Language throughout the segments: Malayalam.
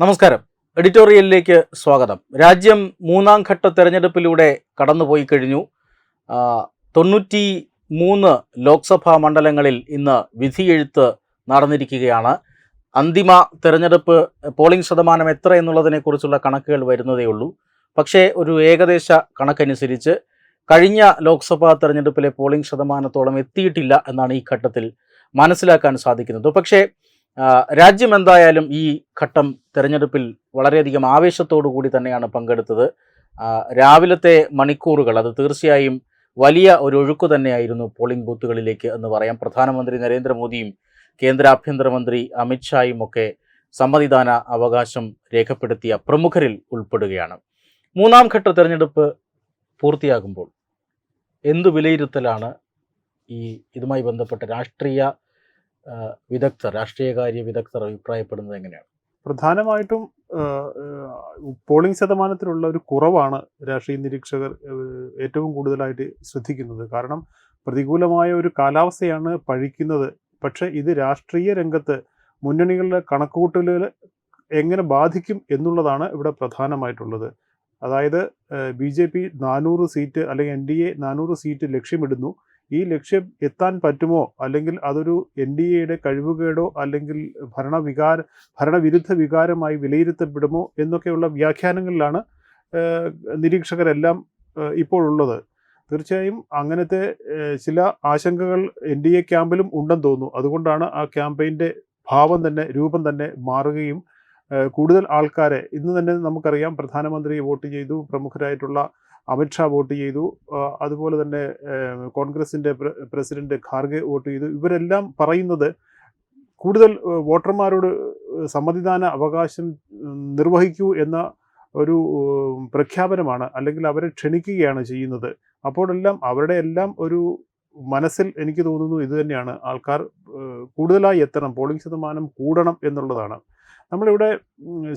നമസ്കാരം. എഡിറ്റോറിയലിലേക്ക് സ്വാഗതം. രാജ്യം മൂന്നാം ഘട്ട തെരഞ്ഞെടുപ്പിലൂടെ കടന്നുപോയി കഴിഞ്ഞു. തൊണ്ണൂറ്റി മൂന്ന് ലോക്സഭാ മണ്ഡലങ്ങളിൽ ഇന്ന് വിധിയെഴുത്ത് നടന്നിരിക്കുകയാണ്. അന്തിമ തെരഞ്ഞെടുപ്പ് പോളിംഗ് ശതമാനം എത്ര എന്നുള്ളതിനെക്കുറിച്ചുള്ള കണക്കുകൾ വരുന്നതേ ഉള്ളൂ. പക്ഷേ ഒരു ഏകദേശ കണക്കനുസരിച്ച് കഴിഞ്ഞ ലോക്സഭാ തെരഞ്ഞെടുപ്പിലെ പോളിംഗ് ശതമാനത്തോളം എത്തിയിട്ടില്ല എന്നാണ് ഈ ഘട്ടത്തിൽ മനസ്സിലാക്കാൻ സാധിക്കുന്നത്. പക്ഷേ രാജ്യം എന്തായാലും ഈ ഘട്ടം തെരഞ്ഞെടുപ്പിൽ വളരെയധികം ആവേശത്തോടു കൂടി തന്നെയാണ് പങ്കെടുത്തത്. രാവിലത്തെ മണിക്കൂറുകൾ അത് തീർച്ചയായും വലിയ ഒരു ഒഴുക്ക് തന്നെയായിരുന്നു പോളിംഗ് ബൂത്തുകളിലേക്ക് എന്ന് പറയാം. പ്രധാനമന്ത്രി നരേന്ദ്രമോദിയും കേന്ദ്ര ആഭ്യന്തരമന്ത്രി അമിത്ഷായും ഒക്കെ സമ്മതിദാന അവകാശം രേഖപ്പെടുത്തിയ പ്രമുഖരിൽ ഉൾപ്പെടുകയാണ്. മൂന്നാം ഘട്ട തെരഞ്ഞെടുപ്പ് പൂർത്തിയാകുമ്പോൾ എന്തു വിലയിരുത്തലാണ് ഈ ഇതുമായി ബന്ധപ്പെട്ട രാഷ്ട്രീയ വിദഗ്ധർ രാഷ്ട്രീയകാര്യ വിദഗ്ധർ അഭിപ്രായപ്പെടുന്നത് എങ്ങനെയാണ്? പ്രധാനമായിട്ടും പോളിംഗ് ശതമാനത്തിലുള്ള ഒരു കുറവാണ് രാഷ്ട്രീയ നിരീക്ഷകർ ഏറ്റവും കൂടുതലായിട്ട് ശ്രദ്ധിക്കുന്നത്. കാരണം പ്രതികൂലമായ ഒരു കാലാവസ്ഥയാണ് പഴിക്കുന്നത്. പക്ഷേ ഇത് രാഷ്ട്രീയ രംഗത്ത് മുന്നണികളുടെ കണക്കുകൂട്ടലുകൾ എങ്ങനെ ബാധിക്കും എന്നുള്ളതാണ് ഇവിടെ പ്രധാനമായിട്ടുള്ളത്. അതായത് ബി ജെ പി നാനൂറ് സീറ്റ് അല്ലെങ്കിൽ എൻ ഡി എ നാനൂറ് സീറ്റ് ലക്ഷ്യമിടുന്നു. ഈ ലക്ഷ്യം എത്താൻ പറ്റുമോ? അല്ലെങ്കിൽ അതൊരു എൻ ഡി എയുടെ കഴിവുകേടോ അല്ലെങ്കിൽ ഭരണവികാര ഭരണവിരുദ്ധ വികാരമായി വിലയിരുത്തപ്പെടുമോ എന്നൊക്കെയുള്ള വ്യാഖ്യാനങ്ങളിലാണ് നിരീക്ഷകരെല്ലാം ഇപ്പോൾ ഉള്ളത്. തീർച്ചയായും അങ്ങനത്തെ ചില ആശങ്കകൾ എൻ ഡി എ ക്യാമ്പിലും ഉണ്ടെന്ന് തോന്നുന്നു. അതുകൊണ്ടാണ് ആ ക്യാമ്പയിന്റെ ഭാവം തന്നെ രൂപം തന്നെ മാറുകയും കൂടുതൽ ആൾക്കാരെ ഇന്ന് തന്നെ നമുക്കറിയാം പ്രധാനമന്ത്രി വോട്ട് ചെയ്തു പ്രമുഖരായിട്ടുള്ള അമിത്ഷാ വോട്ട് ചെയ്തു. അതുപോലെ തന്നെ കോൺഗ്രസിന്റെ പ്രസിഡന്റ് ഖാർഗെ വോട്ട് ചെയ്തു. ഇവരെല്ലാം പറയുന്നത് കൂടുതൽ വോട്ടർമാരോട് സമ്മതിദാന അവകാശം നിർവഹിക്കൂ എന്ന ഒരു പ്രഖ്യാപനമാണ് അല്ലെങ്കിൽ അവരെ ക്ഷണിക്കുകയാണ് ചെയ്യുന്നത്. അപ്പോഴെല്ലാം അവരുടെ എല്ലാം ഒരു മനസ്സിൽ എനിക്ക് തോന്നുന്നു ഇത് തന്നെയാണ്. ആൾക്കാർ കൂടുതലായി എത്തണം പോളിംഗ് ശതമാനം കൂടണം എന്നുള്ളതാണ്. നമ്മളിവിടെ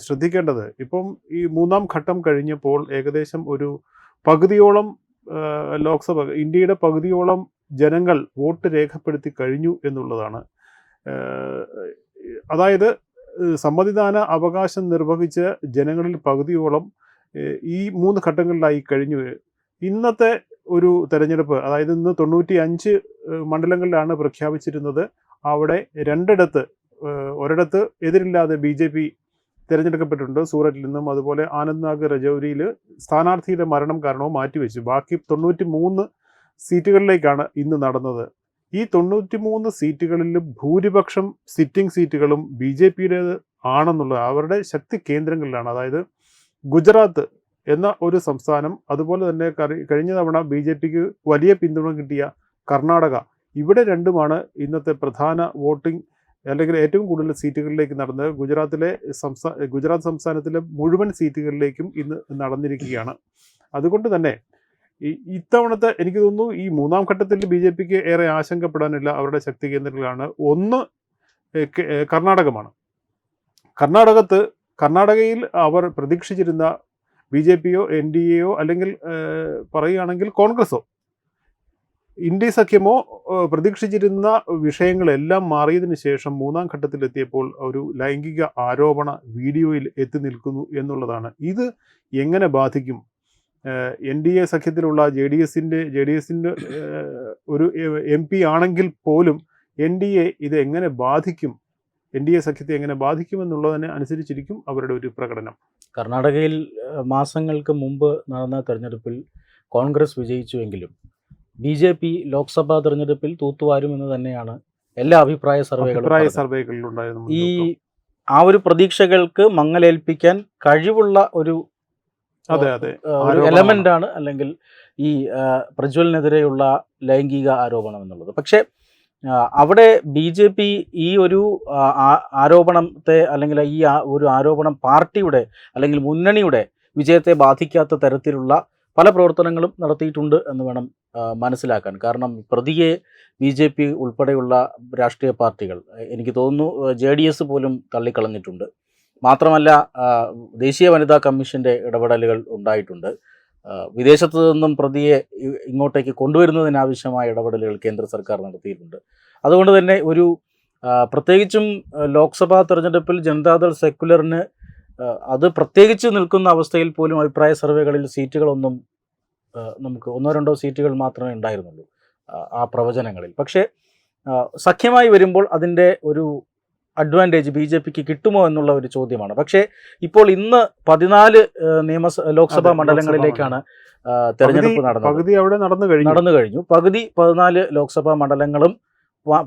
ശ്രദ്ധിക്കേണ്ടത് ഇപ്പം ഈ മൂന്നാം ഘട്ടം കഴിഞ്ഞപ്പോൾ ഏകദേശം ഒരു പകുതിയോളം ലോക്സഭ ഇന്ത്യയുടെ പകുതിയോളം ജനങ്ങൾ വോട്ട് രേഖപ്പെടുത്തി കഴിഞ്ഞു എന്നുള്ളതാണ്. അതായത് സമ്മതിദാന അവകാശം നിർവഹിച്ച ജനങ്ങളിൽ പകുതിയോളം ഈ മൂന്ന് ഘട്ടങ്ങളിലായി കഴിഞ്ഞു. ഇന്നത്തെ ഒരു തെരഞ്ഞെടുപ്പ് അതായത് ഇന്ന് തൊണ്ണൂറ്റി അഞ്ച് മണ്ഡലങ്ങളിലാണ് പ്രഖ്യാപിച്ചിരുന്നത്. അവിടെ രണ്ടിടത്ത് ഒരിടത്ത് എതിരില്ലാതെ ബി ജെ പി തിരഞ്ഞെടുക്കപ്പെട്ടിട്ടുണ്ട്. സൂററ്റിൽ നിന്നും അതുപോലെ ആനന്ദ്നാഗ് രജൌരിയിൽ സ്ഥാനാർത്ഥിയുടെ മരണം കാരണവും മാറ്റിവെച്ചു. ബാക്കി തൊണ്ണൂറ്റി മൂന്ന് സീറ്റുകളിലേക്കാണ് ഇന്ന് നടന്നത്. ഈ തൊണ്ണൂറ്റി മൂന്ന് സീറ്റുകളിലും ഭൂരിപക്ഷം സിറ്റിംഗ് സീറ്റുകളും ബി ജെ പിയുടേത് ആണെന്നുള്ളത് അവരുടെ ശക്തി കേന്ദ്രങ്ങളിലാണ്. അതായത് ഗുജറാത്ത് എന്ന ഒരു സംസ്ഥാനം അതുപോലെ തന്നെ കഴിഞ്ഞ തവണ ബി ജെ പിക്ക് വലിയ പിന്തുണ കിട്ടിയ കർണാടക. ഇവിടെ രണ്ടുമാണ് ഇന്നത്തെ പ്രധാന വോട്ടിംഗ് അല്ലെങ്കിൽ ഏറ്റവും കൂടുതൽ സീറ്റുകളിലേക്ക് നടന്നത് ഗുജറാത്തിലെ സംസ്ഥാന ഗുജറാത്ത് സംസ്ഥാനത്തിലെ മുഴുവൻ സീറ്റുകളിലേക്കും ഇന്ന് നടന്നിരിക്കുകയാണ്. അതുകൊണ്ട് തന്നെ ഈ ഇത്തവണത്തെ എനിക്ക് തോന്നുന്നു ഈ മൂന്നാം ഘട്ടത്തിൽ ബി ജെ പിക്ക് ഏറെ ആശങ്കപ്പെടാനില്ല അവരുടെ ശക്തി കേന്ദ്രങ്ങളാണ് ഒന്ന് കർണാടകമാണ്. കർണാടകത്ത് കർണാടകയിൽ അവർ പ്രതീക്ഷിച്ചിരുന്ന ബി ജെ പിയോ എൻ ഡി എയോ അല്ലെങ്കിൽ പറയുകയാണെങ്കിൽ കോൺഗ്രസോ ഇന്ത്യ സഖ്യമോ പ്രതീക്ഷിച്ചിരുന്ന വിഷയങ്ങളെല്ലാം മാറിയതിനു ശേഷം മൂന്നാം ഘട്ടത്തിലെത്തിയപ്പോൾ ഒരു ലൈംഗിക ആരോപണ വീഡിയോയിൽ എത്തി നിൽക്കുന്നു എന്നുള്ളതാണ്. ഇത് എങ്ങനെ ബാധിക്കും? എൻ ഡി എ സഖ്യത്തിലുള്ള ജെ ഡി എസിന്റെ ജെ ഡി എസിന്റെ ഒരു എം പി ആണെങ്കിൽ പോലും എൻ ഡി എ ഇത് എങ്ങനെ ബാധിക്കും? എൻ ഡി എ സഖ്യത്തെ എങ്ങനെ ബാധിക്കുമെന്നുള്ളതിനെ അനുസരിച്ചിരിക്കും അവരുടെ ഒരു പ്രകടനം. കർണാടകയിൽ മാസങ്ങൾക്ക് മുമ്പ് നടന്ന തെരഞ്ഞെടുപ്പിൽ കോൺഗ്രസ് വിജയിച്ചുവെങ്കിലും ബി ജെ പി ലോക്സഭാ തെരഞ്ഞെടുപ്പിൽ തൂത്തുവാരുമെന്ന് തന്നെയാണ് എല്ലാ അഭിപ്രായ സർവേകളും അഭിപ്രായ. സർവേകളിലുണ്ടായിരുന്നു ഈ ആ ഒരു പ്രതീക്ഷകൾക്ക് മങ്ങലേൽപ്പിക്കാൻ കഴിവുള്ള ഒരു അതെ അതെ. ഒരു എലമെന്റ് ആണ് അല്ലെങ്കിൽ ഈ പ്രജ്വലിനെതിരെയുള്ള ലൈംഗിക ആരോപണം എന്നുള്ളത്. പക്ഷേ അവിടെ ബി ജെ പി ഈ ഒരു ആരോപണത്തെ അല്ലെങ്കിൽ ഈ ഒരു ആരോപണം പാർട്ടിയുടെ അല്ലെങ്കിൽ മുന്നണിയുടെ വിജയത്തെ ബാധിക്കാത്ത തരത്തിലുള്ള പല പ്രവർത്തനങ്ങളും നടത്തിയിട്ടുണ്ട് എന്ന് വേണം മനസ്സിലാക്കാൻ. കാരണം പ്രതിയെ ബി ജെ പി ഉൾപ്പെടെയുള്ള രാഷ്ട്രീയ പാർട്ടികൾ എനിക്ക് തോന്നുന്നു ജെ ഡി എസ് പോലും തള്ളിക്കളഞ്ഞിട്ടുണ്ട്. മാത്രമല്ല ദേശീയ വനിതാ കമ്മീഷന്റെ ഇടപെടലുകൾ ഉണ്ടായിട്ടുണ്ട്. വിദേശത്തു നിന്നും പ്രതിയെ ഇങ്ങോട്ടേക്ക് കൊണ്ടുവരുന്നതിനാവശ്യമായ ഇടപെടലുകൾ കേന്ദ്ര സർക്കാർ നടത്തിയിട്ടുണ്ട്. അതുകൊണ്ട് തന്നെ ഒരു പ്രത്യേകിച്ചും ലോക്സഭാ തെരഞ്ഞെടുപ്പിൽ ജനതാദൾ സെക്കുലറിന് അത് പ്രത്യേകിച്ച് നിൽക്കുന്ന അവസ്ഥയിൽ പോലും അഭിപ്രായ സർവേകളിൽ സീറ്റുകളൊന്നും നമുക്ക് ഒന്നോ രണ്ടോ സീറ്റുകൾ മാത്രമേ ഉണ്ടായിരുന്നുള്ളൂ ആ, പ്രവചനങ്ങളിൽ. പക്ഷേ സഖ്യമായി വരുമ്പോൾ അതിന്റെ ഒരു അഡ്വാന്റേജ് ബി ജെ പിക്ക് കിട്ടുമോ എന്നുള്ള ഒരു ചോദ്യമാണ്. പക്ഷേ ഇപ്പോൾ ഇന്ന് പതിനാല് നിയമസ ലോക്സഭാ മണ്ഡലങ്ങളിലേക്കാണ് തെരഞ്ഞെടുപ്പ് നടന്നത്. പകുതി അവിടെ നടന്നു കഴിഞ്ഞു. നടന്നു കഴിഞ്ഞു. പകുതി പതിനാല് ലോക്സഭാ മണ്ഡലങ്ങളും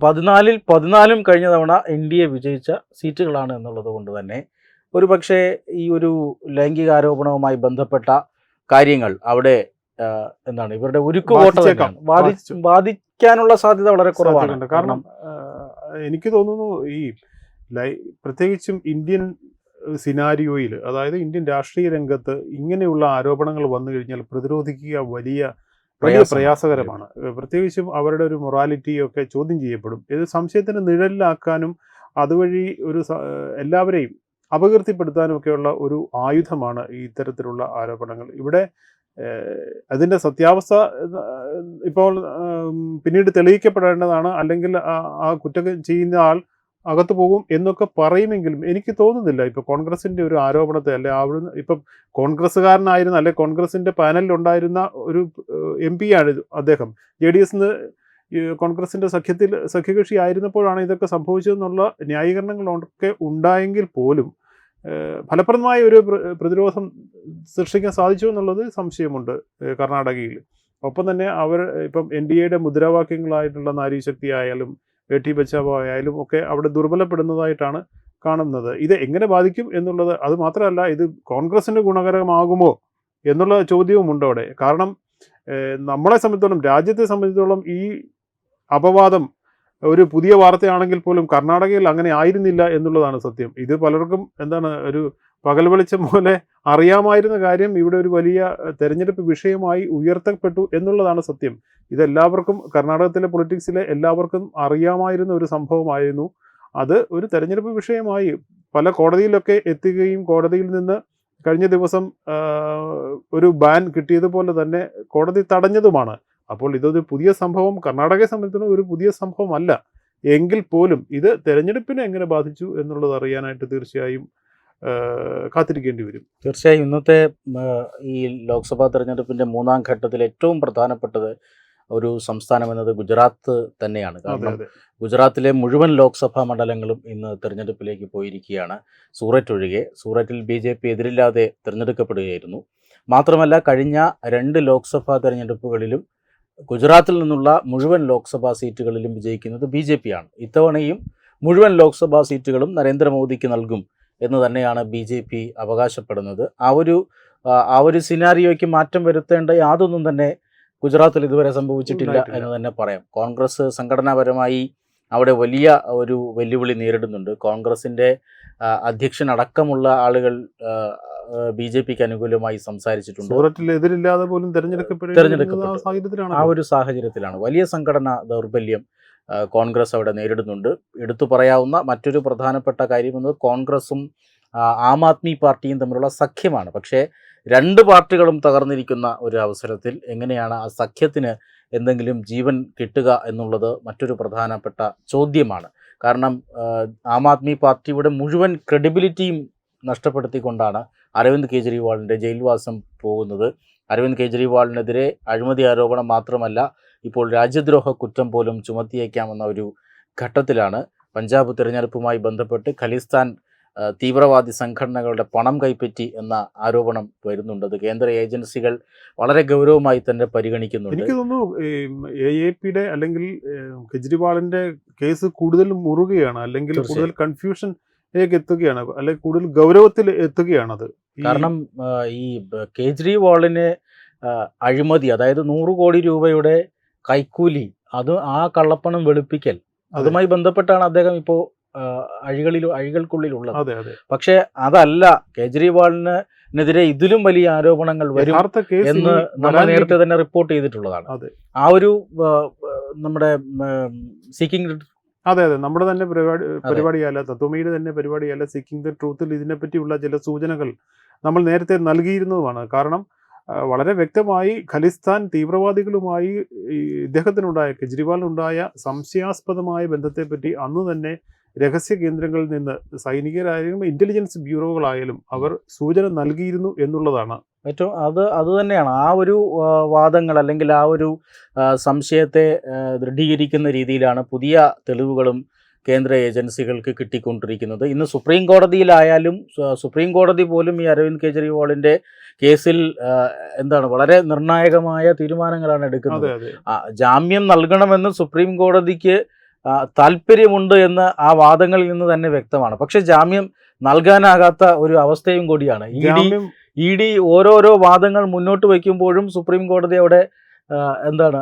പതിനാലിൽ പതിനാലും കഴിഞ്ഞ തവണ എൻ ഡി എ വിജയിച്ച സീറ്റുകളാണ് എന്നുള്ളത് കൊണ്ട് തന്നെ ഒരു പക്ഷേ ഈ ഒരു ലൈംഗികാരോപണവുമായി ബന്ധപ്പെട്ട കാര്യങ്ങൾ അവിടെ എന്താണ് ഇവരുടെ ഉരുക്ക് വോട്ട്. ബാധിക്കാനുള്ള സാധ്യത വളരെ കുറവാണ്. കാരണം എനിക്ക് തോന്നുന്നു ഈ പ്രത്യേകിച്ചും ഇന്ത്യൻ സിനാരിയോയിൽ അതായത് ഇന്ത്യൻ രാഷ്ട്രീയ രംഗത്ത് ഇങ്ങനെയുള്ള ആരോപണങ്ങൾ വന്നു കഴിഞ്ഞാൽ പ്രതിരോധിക്കുക വലിയ വലിയ പ്രയാസകരമാണ്. പ്രത്യേകിച്ചും അവരുടെ ഒരു മൊറാലിറ്റിയൊക്കെ ചോദ്യം ചെയ്യപ്പെടും. ഇത് സംശയത്തിന് നിഴലിലാക്കാനും അതുവഴി ഒരു എല്ലാവരെയും അപകീർത്തിപ്പെടുത്താനും ഒക്കെയുള്ള ഒരു ആയുധമാണ് ഈ ഇത്തരത്തിലുള്ള ആരോപണങ്ങൾ. ഇവിടെ അതിന്റെ സത്യാവസ്ഥ ഇപ്പോൾ പിന്നീട് തെളിയിക്കപ്പെടേണ്ടതാണ്. അല്ലെങ്കിൽ ആ- കുറ്റം ചെയ്യുന്ന ആൾ അകത്തു പോകും എന്നൊക്കെ പറയുമെങ്കിലും എനിക്ക് തോന്നുന്നില്ല. ഇപ്പൊ കോൺഗ്രസിന്റെ ഒരു ആരോപണത്തെ അല്ലെ അവിടുന്ന് ഇപ്പം കോൺഗ്രസ്സുകാരനായിരുന്ന അല്ലെ കോൺഗ്രസിന്റെ പാനലിൽ ഉണ്ടായിരുന്ന ഒരു എം ആണ് അദ്ദേഹം. ജെ ഡി എസ് കോൺഗ്രസിന്റെ സഖ്യത്തിൽ സഖ്യകക്ഷി ആയിരുന്നപ്പോഴാണ് ഇതൊക്കെ സംഭവിച്ചതെന്നുള്ള ന്യായീകരണങ്ങളൊക്കെ ഉണ്ടായെങ്കിൽ പോലും ഫലപ്രദമായ ഒരു പ്രതിരോധം സൃഷ്ടിക്കാൻ സാധിച്ചു എന്നുള്ളത് സംശയമുണ്ട് കർണാടകയിൽ. ഒപ്പം തന്നെ അവർ ഇപ്പം എൻ ഡി എയുടെ മുദ്രാവാക്യങ്ങളായിട്ടുള്ള നാരീശക്തി ആയാലും ബേട്ടി ബച്ചാവോ ആയാലും ഒക്കെ അവിടെ ദുർബലപ്പെടുന്നതായിട്ടാണ് കാണുന്നത്. ഇത് എങ്ങനെ ബാധിക്കും എന്നുള്ളത് അത് മാത്രമല്ല ഇത് കോൺഗ്രസിന് ഗുണകരമാകുമോ എന്നുള്ള ചോദ്യവുമുണ്ട് അവിടെ. കാരണം നമ്മളെ സംബന്ധിച്ചോളം രാജ്യത്തെ സംബന്ധിച്ചിടത്തോളം ഈ അപവാദം ഒരു പുതിയ വാർത്തയാണെങ്കിൽ പോലും കർണാടകയിൽ അങ്ങനെ ആയിരുന്നില്ല എന്നുള്ളതാണ് സത്യം. ഇത് പലർക്കും എന്താണ് ഒരു പകൽ വെളിച്ചം പോലെ അറിയാമായിരുന്ന കാര്യം ഇവിടെ ഒരു വലിയ തെരഞ്ഞെടുപ്പ് വിഷയമായി ഉയർത്തപ്പെട്ടു എന്നുള്ളതാണ് സത്യം. ഇതെല്ലാവർക്കും കർണാടകത്തിലെ പൊളിറ്റിക്സിലെ എല്ലാവർക്കും അറിയാമായിരുന്ന ഒരു സംഭവമായിരുന്നു. അത് ഒരു തെരഞ്ഞെടുപ്പ് വിഷയമായി പല കോടതിയിലൊക്കെ എത്തുകയും കോടതിയിൽ നിന്ന് കഴിഞ്ഞ ദിവസം ഒരു ബാൻ കിട്ടിയതുപോലെ തന്നെ കോടതി തടഞ്ഞതുമാണ്. അപ്പോൾ ഇതൊരു പുതിയ സംഭവം കർണാടകയെ സംബന്ധിച്ചിടത്തോളം ഒരു പുതിയ സംഭവമല്ല. എങ്കിൽ പോലും ഇത് തെരഞ്ഞെടുപ്പിനെ എങ്ങനെ ബാധിച്ചു എന്നുള്ളത് അറിയാനായിട്ട് തീർച്ചയായും കാത്തിരിക്കേണ്ടി വരും. തീർച്ചയായും ഇന്നത്തെ ഈ ലോക്സഭാ തെരഞ്ഞെടുപ്പിന്റെ മൂന്നാം ഘട്ടത്തിൽ ഏറ്റവും പ്രധാനപ്പെട്ടത് ഒരു സംസ്ഥാനം എന്നത് ഗുജറാത്ത് തന്നെയാണ്. കാരണം ഗുജറാത്തിലെ മുഴുവൻ ലോക്സഭാ മണ്ഡലങ്ങളും ഇന്ന് തെരഞ്ഞെടുപ്പിലേക്ക് പോയിരിക്കുകയാണ്. സൂററ്റ് ഒഴികെ സൂററ്റിൽ ബി ജെ പി എതിരില്ലാതെ തിരഞ്ഞെടുക്കപ്പെടുകയായിരുന്നു. മാത്രമല്ല കഴിഞ്ഞ രണ്ട് ലോക്സഭാ തെരഞ്ഞെടുപ്പുകളിലും ഗുജറാത്തിൽ നിന്നുള്ള മുഴുവൻ ലോക്സഭാ സീറ്റുകളിലും വിജയിക്കുന്നത് ബി ജെ പി ആണ്. ഇത്തവണയും മുഴുവൻ ലോക്സഭാ സീറ്റുകളും നരേന്ദ്രമോദിക്ക് നൽകും എന്ന് തന്നെയാണ് ബി ജെ പി അവകാശപ്പെടുന്നത്. ആ ഒരു ആ, ആ ഒരു സിനാരിയോയ്ക്ക് മാറ്റം വരുത്തേണ്ട യാതൊന്നും തന്നെ ഗുജറാത്തിൽ ഇതുവരെ സംഭവിച്ചിട്ടില്ല എന്ന് തന്നെ പറയാം. കോൺഗ്രസ് സംഘടനാപരമായി അവിടെ വലിയ ഒരു വെല്ലുവിളി നേരിടുന്നുണ്ട്. കോൺഗ്രസിന്റെ അധ്യക്ഷനടക്കമുള്ള ആളുകൾ ബി ജെ പിക്ക് അനുകൂലമായി സംസാരിച്ചിട്ടുണ്ട്. സൂറത്തിൽ എതിരില്ലാതെ പോലും തെരഞ്ഞെടുക്കപ്പെട്ടു. ആ ഒരു സാഹചര്യത്തിലാണ്. വലിയ സംഘടന ദൗർബല്യം കോൺഗ്രസ് അവിടെ നേരിടുന്നുണ്ട്. എടുത്തു പറയാവുന്ന മറ്റൊരു പ്രധാനപ്പെട്ട കാര്യം എന്നത് കോൺഗ്രസും ആം ആദ്മി പാർട്ടിയും തമ്മിലുള്ള സഖ്യമാണ്. പക്ഷേ രണ്ട് പാർട്ടികളും തകർന്നിരിക്കുന്ന ഒരു അവസരത്തിൽ എങ്ങനെയാണ് ആ സഖ്യത്തിന് എന്തെങ്കിലും ജീവൻ കിട്ടുക എന്നുള്ളത് മറ്റൊരു പ്രധാനപ്പെട്ട ചോദ്യമാണ്. കാരണം ആ, ആദ്മി പാർട്ടിയുടെ മുഴുവൻ ക്രെഡിബിലിറ്റിയും നഷ്ടപ്പെടുത്തിക്കൊണ്ടാണ് അരവിന്ദ് കെജ്രിവാളിന്റെ ജയിൽവാസം പോകുന്നത്. അരവിന്ദ് കെജ്രിവാളിനെതിരെ അഴിമതി ആരോപണം മാത്രമല്ല ഇപ്പോൾ രാജ്യദ്രോഹ കുറ്റം പോലും ചുമത്തിയേക്കാമെന്ന ഒരു ഘട്ടത്തിലാണ്. പഞ്ചാബ് തിരഞ്ഞെടുപ്പുമായി ബന്ധപ്പെട്ട് ഖലിസ്ഥാൻ തീവ്രവാദി സംഘടനകളുടെ പണം കൈപ്പറ്റി എന്ന ആരോപണം വരുന്നുണ്ട്. അത് കേന്ദ്ര ഏജൻസികൾ വളരെ ഗൗരവമായി തന്നെ പരിഗണിക്കുന്നുണ്ട്. എനിക്ക് തോന്നുന്നു എ എ പിയുടെ അല്ലെങ്കിൽ കെജ്രിവാളിന്റെ കേസ് കൂടുതൽ മുറുകയാണ് അല്ലെങ്കിൽ. കൂടുതൽ കൺഫ്യൂഷൻ എത്തുകയാണ് അല്ലെങ്കിൽ കൂടുതൽ ഗൗരവത്തിൽ എത്തുകയാണത്. കാരണം ഈ കേജ്രിവാളിന് അഴിമതി അതായത് നൂറ് കോടി രൂപയുടെ കൈക്കൂലി അത് ആ കള്ളപ്പണം വെളുപ്പിക്കൽ അതുമായി ബന്ധപ്പെട്ടാണ് അദ്ദേഹം ഇപ്പോൾ അഴികളിൽ അഴികൾക്കുള്ളിലുള്ളത്. അതെ അതെ. പക്ഷേ അതല്ല കേജ്രിവാളിനെതിരെ ഇതിലും വലിയ ആരോപണങ്ങൾ വരും എന്ന് നമ്മൾ നേരത്തെ തന്നെ റിപ്പോർട്ട് ചെയ്തിട്ടുള്ളതാണ്. ആ ഒരു നമ്മുടെ സീക്കിംഗ് അതെ അതെ. നമ്മുടെ തന്നെ പരിപാടി പരിപാടിയല്ല തത്വമയുടെ തന്നെ പരിപാടിയല്ല സീക്കിംഗ് ദ ട്രൂത്തിൽ ഇതിനെപ്പറ്റിയുള്ള ചില സൂചനകൾ നമ്മൾ നേരത്തെ നൽകിയിരുന്നതുമാണ്. കാരണം വളരെ വ്യക്തമായി ഖലിസ്ഥാൻ തീവ്രവാദികളുമായി ഇദ്ദേഹത്തിനുണ്ടായ കെജ്രിവാളിനുണ്ടായ സംശയാസ്പദമായ ബന്ധത്തെപ്പറ്റി അന്ന് തന്നെ രഹസ്യ കേന്ദ്രങ്ങളിൽ നിന്ന് സൈനികരായാലും ഇന്റലിജൻസ് ബ്യൂറോകളായാലും അവർ സൂചന നൽകിയിരുന്നു എന്നുള്ളതാണ്. ഏറ്റവും അത് അത് തന്നെയാണ്. ആ ഒരു വാദങ്ങൾ അല്ലെങ്കിൽ ആ ഒരു സംശയത്തെ ദൃഢീകരിക്കുന്ന രീതിയിലാണ് പുതിയ തെളിവുകളും കേന്ദ്ര ഏജൻസികൾക്ക് കിട്ടിക്കൊണ്ടിരിക്കുന്നത്. ഇന്ന് സുപ്രീം കോടതിയിലായാലും സുപ്രീം കോടതി പോലും ഈ അരവിന്ദ് കെജ്രിവാളിന്റെ കേസിൽ എന്താണ് വളരെ നിർണായകമായ തീരുമാനങ്ങളാണ് എടുക്കുന്നത്. ജാമ്യം നൽകണമെന്ന് സുപ്രീം കോടതിക്ക് താല്പര്യമുണ്ട് എന്ന് ആ വാദങ്ങളിൽ നിന്ന് തന്നെ വ്യക്തമാണ്. പക്ഷെ ജാമ്യം നൽകാനാകാത്ത ഒരു അവസ്ഥയും കൂടിയാണ്. ഇ ഡി ജാമ്യം ഇ ഡി ഓരോരോ വാദങ്ങൾ മുന്നോട്ട് വയ്ക്കുമ്പോഴും സുപ്രീം കോടതി അവിടെ എന്താണ്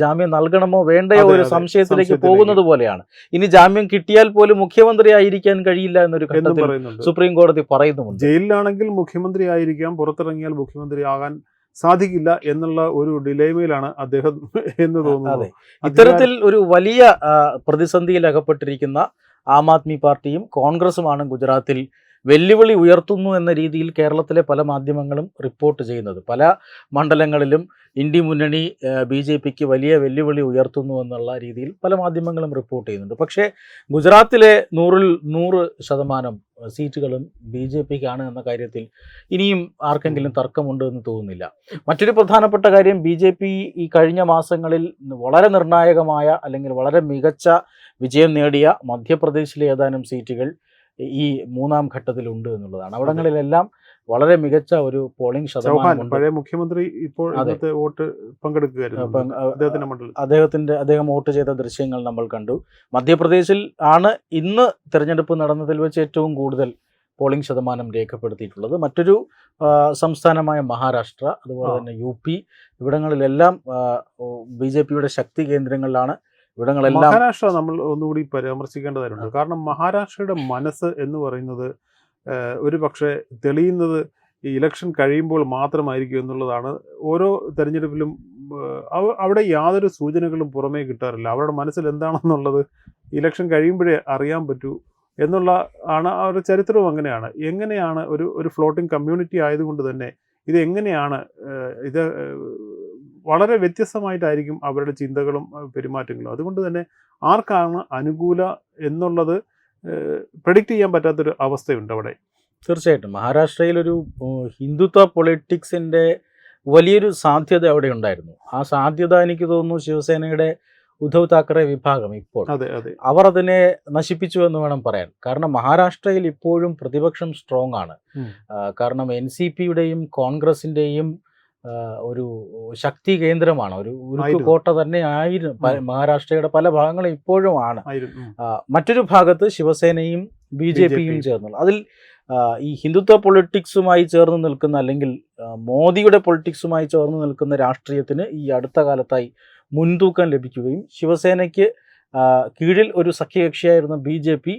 ജാമ്യം നൽകണമോ വേണ്ടയോ ഒരു സംശയത്തിലേക്ക് സംശയത്തിലേക്ക്. പോകുന്നത് പോലെയാണ്. ഇനി ജാമ്യം കിട്ടിയാൽ പോലും മുഖ്യമന്ത്രി ആയിരിക്കാൻ കഴിയില്ല എന്നൊരു ഘട്ടത്തിൽ സുപ്രീം കോടതി പറയുന്നുണ്ട് ജയിലിലാണെങ്കിൽ മുഖ്യമന്ത്രി ആയിരിക്കാം പുറത്തിറങ്ങിയാൽ മുഖ്യമന്ത്രി ആകാൻ സാധിക്കില്ല എന്നുള്ള ഒരു ഡിലേമയിലാണ് അദ്ദേഹം എന്ന് തോന്നുന്നത് ഇത്തരത്തിൽ ഒരു വലിയ പ്രതിസന്ധിയിൽ അകപ്പെട്ടിരിക്കുന്ന ആം ആദ്മി പാർട്ടിയും കോൺഗ്രസുമാണ് ഗുജറാത്തിൽ വെല്ലുവിളി ഉയർത്തുന്നു എന്ന രീതിയിൽ കേരളത്തിലെ പല മാധ്യമങ്ങളും റിപ്പോർട്ട് ചെയ്യുന്നത്. പല മണ്ഡലങ്ങളിലും ഇന്ത്യ മുന്നണി ബി ജെ പിക്ക് വലിയ വെല്ലുവിളി ഉയർത്തുന്നു എന്നുള്ള രീതിയിൽ പല മാധ്യമങ്ങളും റിപ്പോർട്ട് ചെയ്യുന്നുണ്ട്. പക്ഷേ ഗുജറാത്തിലെ നൂറിൽ നൂറ് ശതമാനം സീറ്റുകളും ബി ജെ പിക്കാണ് എന്ന കാര്യത്തിൽ ഇനിയും ആർക്കെങ്കിലും തർക്കമുണ്ട് എന്ന് തോന്നുന്നില്ല. മറ്റൊരു പ്രധാനപ്പെട്ട കാര്യം ബി ജെ പി ഈ കഴിഞ്ഞ മാസങ്ങളിൽ വളരെ നിർണായകമായ അല്ലെങ്കിൽ വളരെ മികച്ച വിജയം നേടിയ മധ്യപ്രദേശിലെ ഏതാനും സീറ്റുകൾ ഈ മൂന്നാം ഘട്ടത്തിലുണ്ട് എന്നുള്ളതാണ്. അവിടങ്ങളിലെല്ലാം വളരെ മികച്ച ഒരു പോളിംഗ് ശതമാനം പഴയ മുഖ്യമന്ത്രി ഇപ്പോൾ. വോട്ട് പങ്കെടുക്കുകയായിരുന്നു. അദ്ദേഹത്തിന്റെ അദ്ദേഹം വോട്ട് ചെയ്ത ദൃശ്യങ്ങൾ നമ്മൾ കണ്ടു. മധ്യപ്രദേശിൽ ആണ് ഇന്ന് തിരഞ്ഞെടുപ്പ് നടന്നതിൽ വെച്ച് ഏറ്റവും കൂടുതൽ പോളിംഗ് ശതമാനം രേഖപ്പെടുത്തിയിട്ടുള്ളത്. മറ്റൊരു സംസ്ഥാനമായ മഹാരാഷ്ട്ര അതുപോലെ തന്നെ യു പി ഇവിടങ്ങളിലെല്ലാം ബി ജെ പിയുടെ ശക്തി കേന്ദ്രങ്ങളിലാണ്. ഇവിടങ്ങളെല്ലാം മഹാരാഷ്ട്ര നമ്മൾ ഒന്നുകൂടി പരാമർശിക്കേണ്ടതായിട്ടുണ്ട്. കാരണം മഹാരാഷ്ട്രയുടെ മനസ്സ് എന്ന് പറയുന്നത് ഒരു പക്ഷേ തെളിയുന്നത് ഈ ഇലക്ഷൻ കഴിയുമ്പോൾ മാത്രമായിരിക്കും എന്നുള്ളതാണ്. ഓരോ തെരഞ്ഞെടുപ്പിലും അവിടെ യാതൊരു സൂചനകളും പുറമേ കിട്ടാറില്ല. അവരുടെ മനസ്സിൽ എന്താണെന്നുള്ളത് ഇലക്ഷൻ കഴിയുമ്പോഴേ അറിയാൻ പറ്റൂ എന്നുള്ള ആണ് ഒരു ചരിത്രവും അങ്ങനെയാണ്. എങ്ങനെയാണ് ഒരു ഒരു ഫ്ലോട്ടിംഗ് കമ്മ്യൂണിറ്റി ആയതുകൊണ്ട് തന്നെ ഇത് എങ്ങനെയാണ് ഇത് വളരെ വ്യത്യസ്തമായിട്ടായിരിക്കും അവരുടെ ചിന്തകളും പെരുമാറ്റങ്ങളും. അതുകൊണ്ട് തന്നെ ആർക്കാണ് അനുകൂല എന്നുള്ളത് പ്രഡിക്റ്റ് ചെയ്യാൻ പറ്റാത്തൊരു അവസ്ഥയുണ്ട് അവിടെ. തീർച്ചയായിട്ടും. മഹാരാഷ്ട്രയിൽ ഒരു ഹിന്ദുത്വ പൊളിറ്റിക്സിന്റെ വലിയൊരു സാധ്യത അവിടെ ഉണ്ടായിരുന്നു. ആ സാധ്യത എനിക്ക് തോന്നുന്നു ശിവസേനയുടെ ഉദ്ധവ് താക്കറെ വിഭാഗം ഇപ്പോൾ അവർ അതിനെ നശിപ്പിച്ചു എന്ന് വേണം പറയാൻ. കാരണം മഹാരാഷ്ട്രയിൽ ഇപ്പോഴും പ്രതിപക്ഷം സ്ട്രോങ് ആണ്. കാരണം എൻ സി പിയുടെയും കോൺഗ്രസിന്റെയും ഒരു ശക്തി കേന്ദ്രമാണ്. ഒരു ഉരുക്ക് കോട്ട തന്നെ ആയിരുന്നു മഹാരാഷ്ട്രയുടെ പല ഭാഗങ്ങളും ഇപ്പോഴും ആണ്. മറ്റൊരു ഭാഗത്ത് ശിവസേനയും ബി ജെ പിയും. ചേർന്നുള്ളു. അതിൽ ഈ ഹിന്ദുത്വ പൊളിറ്റിക്സുമായി ചേർന്ന് നിൽക്കുന്ന അല്ലെങ്കിൽ മോദിയുടെ പൊളിറ്റിക്സുമായി ചേർന്ന് നിൽക്കുന്ന രാഷ്ട്രീയത്തിന് ഈ അടുത്ത കാലത്തായി മുൻതൂക്കം ലഭിക്കുകയും ശിവസേനയ്ക്ക് കീഴിൽ ഒരു സഖ്യകക്ഷിയായിരുന്ന ബി ജെ പി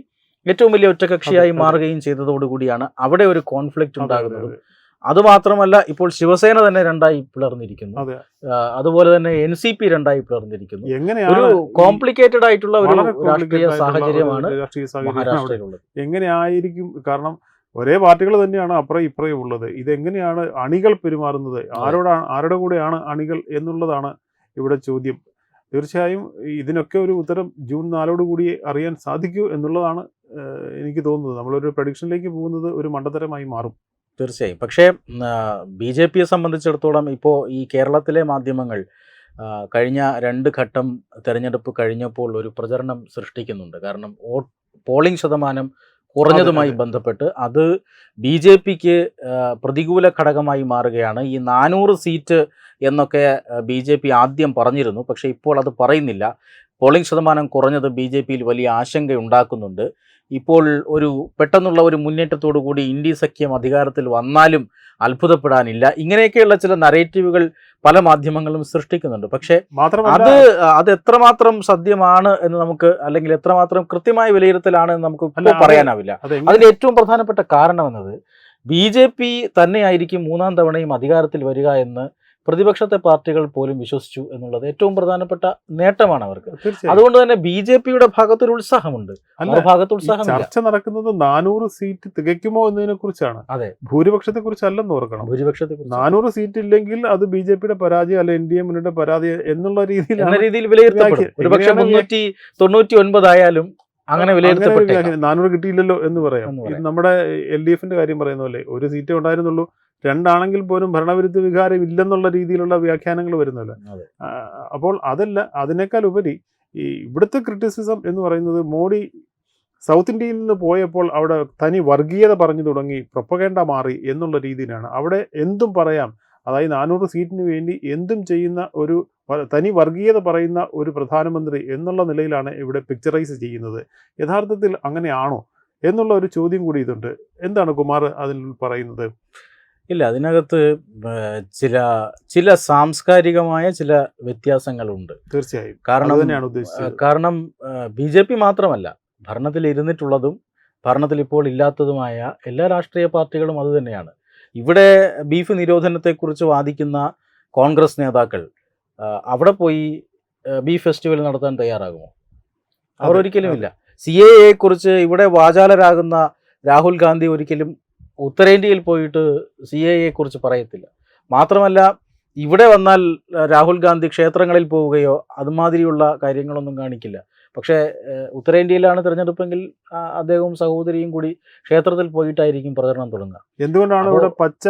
ഏറ്റവും വലിയ ഒറ്റകക്ഷിയായി. മാറുകയും ചെയ്തതോടുകൂടിയാണ് അവിടെ ഒരു കോൺഫ്ലിക്റ്റ് ഉണ്ടാകുന്നതും. അതുമാത്രമല്ല ഇപ്പോൾ ശിവസേന തന്നെ രണ്ടായി പിളർന്നിരിക്കുന്നു. അതുപോലെ തന്നെ എൻ സി പി രണ്ടായി പിളർന്നിരിക്കുന്നു. ഒരു കോംപ്ലിക്കേറ്റഡ് ആയിട്ടുള്ള ഒരു രാഷ്ട്രീയ സാഹചര്യമാണ് മഹാരാഷ്ട്രയിലുള്ളത്. എങ്ങനെയായിരിക്കും? കാരണം ഒരേ പാർട്ടികൾ തന്നെയാണ് അപ്പുറം ഇപ്പുറയും ഉള്ളത്. ഇതെങ്ങനെയാണ് അണികൾ പെരുമാറുന്നത്? ആരോടാണ് ആരുടെ കൂടെയാണ് അണികൾ എന്നുള്ളതാണ് ഇവിടെ ചോദ്യം. തീർച്ചയായും ഇതിനൊക്കെ ഒരു ഉത്തരം ജൂൺ നാലോട് കൂടി അറിയാൻ സാധിക്കൂ എന്നുള്ളതാണ് എനിക്ക് തോന്നുന്നത്. നമ്മളൊരു പ്രഡിക്ഷനിലേക്ക് പോകുന്നത് ഒരു മണ്ടത്തരമായി മാറും. തീർച്ചയായും. പക്ഷേ ബി ജെ പിയെ സംബന്ധിച്ചിടത്തോളം ഇപ്പോൾ ഈ കേരളത്തിലെ മാധ്യമങ്ങൾ കഴിഞ്ഞ രണ്ട് ഘട്ടം തിരഞ്ഞെടുപ്പ് കഴിഞ്ഞപ്പോൾ ഒരു പ്രചരണം സൃഷ്ടിക്കുന്നുണ്ട്. കാരണം വോട്ട് പോളിംഗ് ശതമാനം കുറഞ്ഞതുമായി ബന്ധപ്പെട്ട് അത് ബി ജെ പിക്ക് പ്രതികൂല ഘടകമായി മാറുകയാണ്. ഈ നാനൂറ് സീറ്റ് എന്നൊക്കെ ബി ജെ പി ആദ്യം പറഞ്ഞിരുന്നു. പക്ഷേ ഇപ്പോൾ അത് പറയുന്നില്ല. പോളിംഗ് ശതമാനം കുറഞ്ഞത് ബി ജെ പിയിൽ വലിയ ആശങ്ക ഉണ്ടാക്കുന്നുണ്ട്. ഇപ്പോൾ ഒരു പെട്ടെന്നുള്ള ഒരു മുന്നേറ്റത്തോടു കൂടി ഇന്ത്യ സഖ്യം അധികാരത്തിൽ വന്നാലും അത്ഭുതപ്പെടാനില്ല. ഇങ്ങനെയൊക്കെയുള്ള ചില നറേറ്റീവുകൾ പല മാധ്യമങ്ങളും സൃഷ്ടിക്കുന്നുണ്ട്. പക്ഷേ അത് അത് എത്രമാത്രം സത്യമാണ് എന്ന് നമുക്ക് അല്ലെങ്കിൽ എത്രമാത്രം കൃത്യമായ വിലയിരുത്തലാണ് എന്ന് നമുക്ക് പറയാനാവില്ല. അതിൽ ഏറ്റവും പ്രധാനപ്പെട്ട കാരണം എന്നത് ബി ജെ പി തന്നെയായിരിക്കും മൂന്നാം തവണയും അധികാരത്തിൽ വരിക എന്ന് പ്രതിപക്ഷത്തെ പാർട്ടികൾ പോലും വിശ്വസിച്ചു എന്നുള്ളത് ഏറ്റവും പ്രധാനപ്പെട്ട നേട്ടമാണ് അവർക്ക്. അതുകൊണ്ട് തന്നെ ബി ജെ പിയുടെ ഭാഗത്തൊരു ഉത്സാഹമുണ്ട്. ഭാഗത്ത് ഉത്സാഹം ചർച്ച നടക്കുന്നത് നാനൂറ് സീറ്റ് തികയ്ക്കുമോ എന്നതിനെ കുറിച്ചാണ് അതെ. ഭൂരിപക്ഷത്തെ കുറിച്ചല്ലെന്ന് ഓർക്കണം. ഭൂരിപക്ഷത്തെ നാനൂറ് സീറ്റ് ഇല്ലെങ്കിൽ അത് ബി ജെ പിയുടെ പരാജയം അല്ല എൻ ഡി എ മുന്നണിയുടെ പരാജയം എന്നുള്ള എന്ന രീതിയിലാണ് രീതിയിൽ വിലയിരുത്തപ്പെടും. ഒരുപക്ഷെ മുന്നൂറ്റി തൊണ്ണൂറ്റി ഒൻപതായാലും അങ്ങനെ വിലയിരുത്തപ്പെട്ടു. നാനൂറ് കിട്ടിയില്ലല്ലോ എന്ന് പറയാം. നമ്മുടെ എൽ ഡി എഫിന്റെ കാര്യം പറയുന്ന പോലെ ഒരു സീറ്റേ ഉണ്ടായിരുന്നുള്ളൂ. രണ്ടാണെങ്കിൽ പോലും ഭരണവിരുദ്ധ വികാരം ഇല്ലെന്നുള്ള രീതിയിലുള്ള വ്യാഖ്യാനങ്ങൾ വരുന്നല്ലോ അപ്പോൾ അതല്ല അതിനേക്കാൾ ഉപരി ഈ ഇവിടുത്തെ ക്രിറ്റിസിസം എന്ന് പറയുന്നത് മോഡി സൗത്ത് ഇന്ത്യയിൽ നിന്ന് പോയപ്പോൾ അവിടെ തനി വർഗീയത പറഞ്ഞു തുടങ്ങി പ്രൊപ്പകേണ്ട മാറി എന്നുള്ള രീതിയിലാണ്. അവിടെ എന്തും പറയാം. അതായത് നാനൂറ് സീറ്റിന് വേണ്ടി എന്തും ചെയ്യുന്ന ഒരു തനി വർഗീയത പറയുന്ന ഒരു പ്രധാനമന്ത്രി എന്നുള്ള നിലയിലാണ് ഇവിടെ പിക്ചറൈസ് ചെയ്യുന്നത്. യഥാർത്ഥത്തിൽ അങ്ങനെയാണോ? എന്നുള്ള ഒരു ചോദ്യം കൂടി ഇതുണ്ട്. എന്താണ് കുമാർ അതിൽ പറയുന്നത്? ഇല്ല അതിനകത്ത് ചില ചില സാംസ്കാരികമായ ചില വ്യത്യാസങ്ങളുണ്ട്. തീർച്ചയായും. കാരണം അത് തന്നെയാണ് ഉദ്ദേശിച്ചത്. കാരണം ബി ജെ പി മാത്രമല്ല ഭരണത്തിൽ ഇരുന്നിട്ടുള്ളതും ഭരണത്തിൽ ഇപ്പോൾ ഇല്ലാത്തതുമായ എല്ലാ രാഷ്ട്രീയ പാർട്ടികളും അത് തന്നെയാണ്. ഇവിടെ ബീഫ് നിരോധനത്തെക്കുറിച്ച് വാദിക്കുന്ന കോൺഗ്രസ് നേതാക്കൾ അവിടെ പോയി ബീഫ് ഫെസ്റ്റിവൽ നടത്താൻ തയ്യാറാകുമോ? അവർ ഒരിക്കലും ഇല്ല. സി എ കുറിച്ച് ഇവിടെ വാചാലരാകുന്ന രാഹുൽ ഗാന്ധി ഒരിക്കലും ഉത്തരേന്ത്യയിൽ പോയിട്ട് സി എ കുറിച്ച് പറയത്തില്ല. മാത്രമല്ല ഇവിടെ വന്നാൽ രാഹുൽ ഗാന്ധി ക്ഷേത്രങ്ങളിൽ പോവുകയോ അതുമാതിരിയുള്ള കാര്യങ്ങളൊന്നും കാണിക്കില്ല. പക്ഷേ ഉത്തരേന്ത്യയിലാണ് തിരഞ്ഞെടുപ്പെങ്കിൽ അദ്ദേഹവും സഹോദരിയും കൂടി ക്ഷേത്രത്തിൽ പോയിട്ടായിരിക്കും പ്രചരണം തുടങ്ങുക. എന്തുകൊണ്ടാണ് ഇവിടെ പച്ച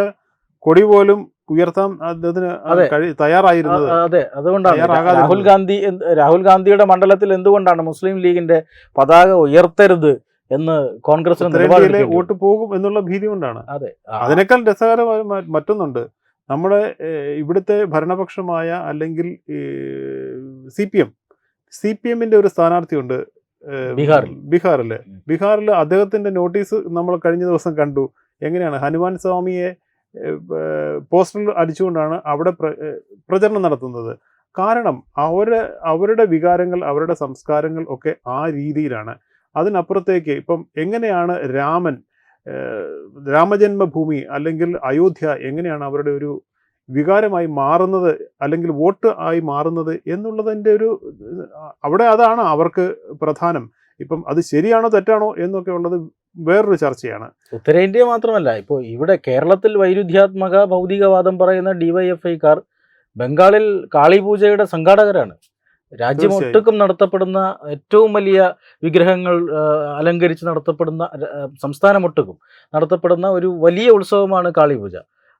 കൊടി പോലും ഉയർത്താൻ അദ്ദേഹത്തിന് തയ്യാറായിരുന്നത്? അതെ അതുകൊണ്ടാണ്. രാഹുൽ ഗാന്ധി രാഹുൽ ഗാന്ധിയുടെ മണ്ഡലത്തിൽ എന്തുകൊണ്ടാണ് മുസ്ലിം ലീഗിന്റെ പതാക ഉയർത്തരുത് എന്ന് കോൺഗ്രസിന് വോട്ട് പോകും എന്നുള്ള ഭീതി കൊണ്ടാണ്. അതെ. അതിനേക്കാൾ രസകരമായ മറ്റൊന്നുണ്ട്. നമ്മുടെ ഇവിടുത്തെ ഭരണപക്ഷമായ അല്ലെങ്കിൽ C P M C P എമ്മിന്റെ ഒരു സ്ഥാനാർത്ഥിയുണ്ട് ബീഹാറിൽ. ബീഹാറിൽ. ബീഹാറിൽ അദ്ദേഹത്തിന്റെ നോട്ടീസ് നമ്മൾ കഴിഞ്ഞ ദിവസം കണ്ടു. എങ്ങനെയാണ്? ഹനുമാൻ സ്വാമിയെ പോസ്റ്ററിൽ അടിച്ചുകൊണ്ടാണ് അവിടെ പ്ര- പ്രചരണം നടത്തുന്നത്. കാരണം അവർ അവരുടെ വികാരങ്ങൾ അവരുടെ സംസ്കാരങ്ങൾ ഒക്കെ ആ രീതിയിലാണ്. അതിനപ്പുറത്തേക്ക് ഇപ്പം എങ്ങനെയാണ് രാമൻ രാമജന്മഭൂമി അല്ലെങ്കിൽ അയോധ്യ എങ്ങനെയാണ് അവരുടെ ഒരു വികാരമായി മാറുന്നത് അല്ലെങ്കിൽ വോട്ട് ആയി മാറുന്നത് എന്നുള്ളതിന്റെ ഒരു അവിടെ അതാണ് അവർക്ക് പ്രധാനം. ഇപ്പം അത് ശരിയാണോ തെറ്റാണോ എന്നൊക്കെ ഉള്ളത് വേറൊരു ചർച്ചയാണ്. ഉത്തരേന്ത്യ മാത്രമല്ല ഇപ്പോൾ ഇവിടെ കേരളത്തിൽ വൈരുദ്ധ്യാത്മക ഭൗതികവാദം പറയുന്ന ഡിവൈഎഫ്ഐക്കാർ ബംഗാളിൽ കാളിപൂജയുടെ സംഘാടകരാണ്. രാജ്യം തീർച്ചയായും. ഒട്ടുക്കും നടത്തപ്പെടുന്ന ഏറ്റവും വലിയ വിഗ്രഹങ്ങൾ അലങ്കരിച്ച് നടത്തപ്പെടുന്ന സംസ്ഥാനമൊട്ടുക്കും സംസ്ഥാനം ഒട്ടുക്കും നടത്തപ്പെടുന്ന ഒരു വലിയ ഉത്സവമാണ് കാളിപൂജ.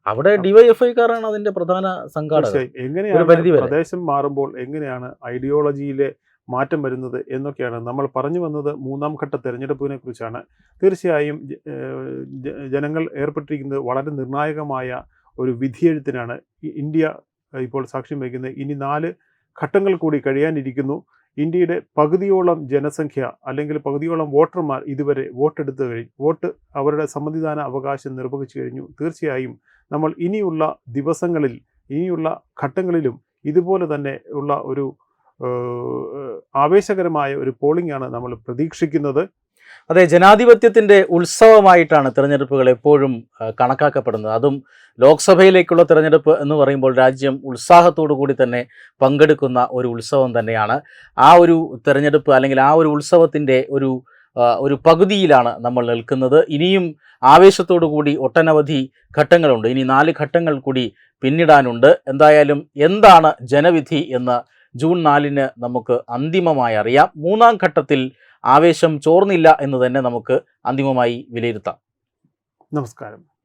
അവിടെ ഡിവൈഎഫ്ഐക്കാരാണ് അതിന്റെ പ്രധാന സംഘാടകർ. എങ്ങനെയാണ്. പ്രദേശം മാറുമ്പോൾ എങ്ങനെയാണ് ഐഡിയോളജിയിലെ മാറ്റം വരുന്നത് എന്നൊക്കെയാണ് നമ്മൾ പറഞ്ഞു വന്നത് മൂന്നാം ഘട്ട തെരഞ്ഞെടുപ്പിനെ കുറിച്ചാണ് തീർച്ചയായും ജനങ്ങൾ ഏർപ്പെട്ടിരിക്കുന്നത് വളരെ നിർണായകമായ ഒരു വിധിയെഴുത്തിനാണ്. ഇന്ത്യ ഇപ്പോൾ സാക്ഷ്യം വഹിക്കുന്നത്. ഇനി നാല് ഘട്ടങ്ങൾ കൂടി കഴിയാനിരിക്കുന്നു. ഇന്ത്യയുടെ പകുതിയോളം ജനസംഖ്യ അല്ലെങ്കിൽ പകുതിയോളം വോട്ടർമാർ ഇതുവരെ വോട്ടെടുത്ത് കഴിഞ്ഞു വോട്ട് അവരുടെ സമ്മതിദാന അവകാശം നിർവഹിച്ചു കഴിഞ്ഞു. തീർച്ചയായും നമ്മൾ ഇനിയുള്ള ദിവസങ്ങളിൽ ഇനിയുള്ള ഘട്ടങ്ങളിലും ഇതുപോലെ തന്നെ ഉള്ള ഒരു ആവേശകരമായ ഒരു പോളിംഗ് ആണ് നമ്മൾ പ്രതീക്ഷിക്കുന്നത്. അതെ ജനാധിപത്യത്തിന്റെ ഉത്സവമായിട്ടാണ് തിരഞ്ഞെടുപ്പുകൾ എപ്പോഴും കണക്കാക്കപ്പെടുന്നത്. അതും ലോക്സഭയിലേക്കുള്ള തിരഞ്ഞെടുപ്പ് എന്ന് പറയുമ്പോൾ രാജ്യം ഉത്സാഹത്തോടു കൂടി തന്നെ പങ്കെടുക്കുന്ന ഒരു ഉത്സവം തന്നെയാണ്. ആ ഒരു തിരഞ്ഞെടുപ്പ് അല്ലെങ്കിൽ ആ ഒരു ഉത്സവത്തിന്റെ ഒരു ഒരു പകുതിയിലാണ് നമ്മൾ നിൽക്കുന്നത്. ഇനിയും ആവേശത്തോടു കൂടി ഒട്ടനവധി ഘട്ടങ്ങളുണ്ട്. ഇനി നാല് ഘട്ടങ്ങൾ കൂടി പിന്നിടാനുണ്ട്. എന്തായാലും എന്താണ് ജനവിധി എന്ന് ജൂൺ നാലിന് നമുക്ക് അന്തിമമായി അറിയാം. മൂന്നാം ഘട്ടത്തിൽ ആവേശം ചോർന്നില്ല എന്ന് തന്നെ നമുക്ക് അന്തിമമായി വിലയിരുത്താം. നമസ്കാരം.